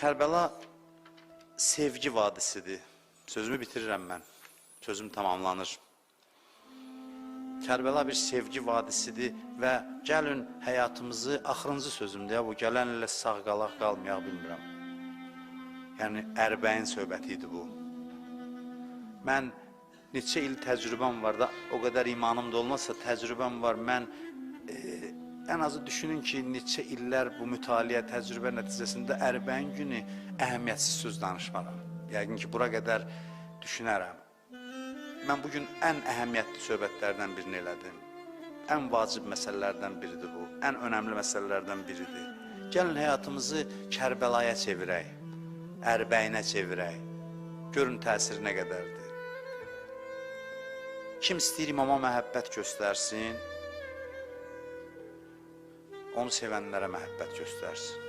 Kərbəla sevgi vadisidir. Sözümü bitirirəm mən. Sözüm tamamlanır. Kərbəla bir sevgi vadisidir və gəlin həyatımızı axırıncı sözümdə ya bu gələn ilə sağ qalaq qalmayaq bilmirəm. Yəni ərbəyin söhbəti idi bu. Mən neçə il təcrübəm var da, o qədər imanım da olmasa təcrübəm var. Mən ən azı düşünün ki, neçə illər bu mütaliə, təcrübə nəticəsində ərbəyin günü əhəmiyyətsiz söz danışmaram. Yəqin ki, bura qədər düşünərəm. Mən bugün ən əhəmiyyətli söhbətlərdən birini elədim. Ən vacib məsələlərdən biridir bu. Ən önəmli məsələlərdən biridir. Gəlin həyatımızı Kərbəlaya çevirək. Ərbəyinə çevirək. Görün təsiri nə qədərdir. Kim istəyir imama məhəbbət göstərsin, onu sevənlərə məhəbbət göstərsin.